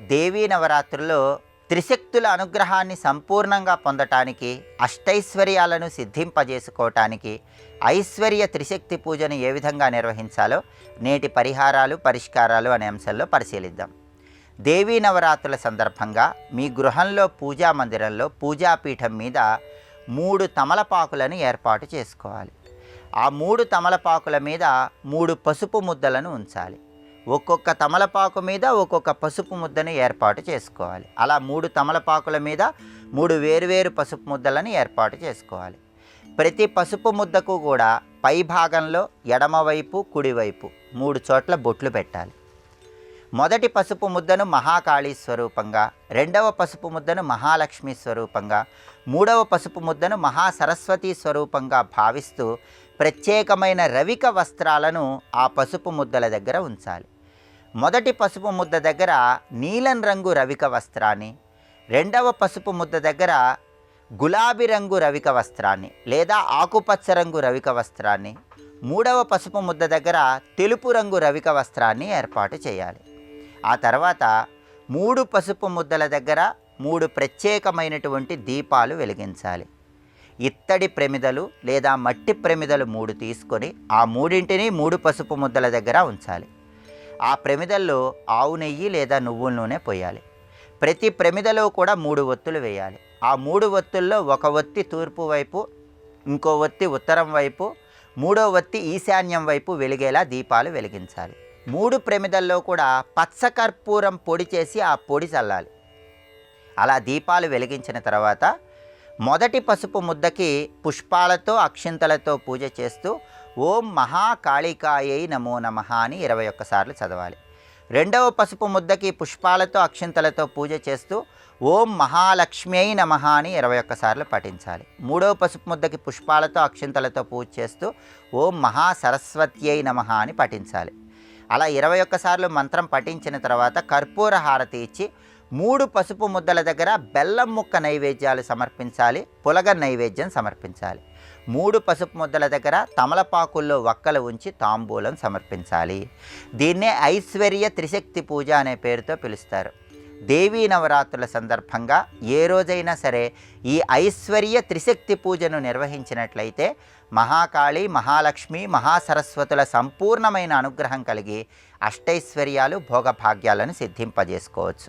దేవీ నవరాత్రుల్లో త్రిశక్తుల అనుగ్రహాన్ని సంపూర్ణంగా పొందటానికి అష్టైశ్వర్యాలను సిద్ధింపజేసుకోవటానికి ఐశ్వర్య త్రిశక్తి పూజను ఏ విధంగా నిర్వహించాలో నేటి పరిహారాలు పరిష్కారాలు అనే అంశంలో పరిశీలిద్దాం. దేవీ నవరాత్రుల సందర్భంగా మీ గృహంలో పూజా మందిరంలో పూజాపీఠం మీద మూడు తమలపాకులను ఏర్పాటు చేసుకోవాలి. ఆ మూడు తమలపాకుల మీద మూడు పసుపు ముద్దలను ఉంచాలి. ఒక్కొక్క తమలపాకు మీద ఒక్కొక్క పసుపు ముద్దను ఏర్పాటు చేసుకోవాలి. అలా మూడు తమలపాకుల మీద మూడు వేరువేరు పసుపు ముద్దలను ఏర్పాటు చేసుకోవాలి. ప్రతి పసుపు ముద్దకు కూడా పై భాగంలో ఎడమవైపు కుడివైపు మూడు చోట్ల బొట్లు పెట్టాలి. మొదటి పసుపు ముద్దను మహాకాళీ స్వరూపంగా రెండవ పసుపు ముద్దను మహాలక్ష్మి స్వరూపంగా మూడవ పసుపు ముద్దను మహాసరస్వతి స్వరూపంగా భావిస్తూ ప్రత్యేకమైన రవిక వస్త్రాలను ఆ పసుపు ముద్దల దగ్గర ఉంచాలి. మొదటి పసుపు ముద్ద దగ్గర నీలం రంగు రవిక వస్త్రాన్ని రెండవ పసుపు ముద్ద దగ్గర గులాబీ రంగు రవిక వస్త్రాన్ని లేదా ఆకుపచ్చ రంగు రవిక వస్త్రాన్ని మూడవ పసుపు ముద్ద దగ్గర తెలుపు రంగు రవిక వస్త్రాన్ని ఏర్పాటు చేయాలి. ఆ తర్వాత మూడు పసుపు ముద్దల దగ్గర మూడు ప్రత్యేకమైనటువంటి దీపాలు వెలిగించాలి. ఇత్తడి ప్రమిదలు లేదా మట్టి ప్రమిదలు మూడు తీసుకొని ఆ మూడింటిని మూడు పసుపు ముద్దల దగ్గర ఉంచాలి. ఆ ప్రమిదల్లో ఆవు నెయ్యి లేదా నువ్వుల నూనె పోయాలి. ప్రతి ప్రమిదలో కూడా మూడు ఒత్తులు వేయాలి. ఆ మూడు ఒత్తుల్లో ఒక ఒత్తి తూర్పు వైపు ఇంకో ఒత్తి ఉత్తరం వైపు మూడో ఒత్తి ఈశాన్యం వైపు వెలిగేలా దీపాలు వెలిగించాలి. మూడు ప్రమిదల్లో కూడా పచ్చకర్పూరం పొడి చేసి ఆ పొడి చల్లాలి. అలా దీపాలు వెలిగించిన తర్వాత మొదటి పసుపు ముద్దకి పుష్పాలతో అక్షింతలతో పూజ చేస్తూ ఓం మహాకాళికాయై నమో నమః అని ఇరవై ఒక్కసార్లు చదవాలి. రెండవ పసుపు ముద్దకి పుష్పాలతో అక్షింతలతో పూజ చేస్తూ ఓం మహాలక్ష్మ్యై నమ అని ఇరవై ఒక్కసార్లు పఠించాలి. మూడవ పసుపు ముద్దకి పుష్పాలతో అక్షింతలతో పూజ చేస్తూ ఓం మహాసరస్వత్యై నమ అని పఠించాలి. అలా ఇరవై ఒక్కసార్లు మంత్రం పఠించిన తర్వాత కర్పూర హారతి ఇచ్చి మూడు పసుపు ముద్దల దగ్గర బెల్లం ముక్క నైవేద్యాలు సమర్పించాలి పులగ నైవేద్యం సమర్పించాలి. మూడు పసుపు ముద్దల దగ్గర తమలపాకుల్లో వక్కలు ఉంచి తాంబూలం సమర్పించాలి. దీన్నే ఐశ్వర్య త్రిశక్తి పూజ అనే పేరుతో పిలుస్తారు. దేవీ నవరాత్రుల సందర్భంగా ఏ రోజైనా సరే ఈ ఐశ్వర్య త్రిశక్తి పూజను నిర్వహించినట్లయితే మహాకాళి మహాలక్ష్మి మహాసరస్వతుల సంపూర్ణమైన అనుగ్రహం కలిగి అష్టైశ్వర్యాలు భోగభాగ్యాలను సిద్ధింపజేసుకోవచ్చు.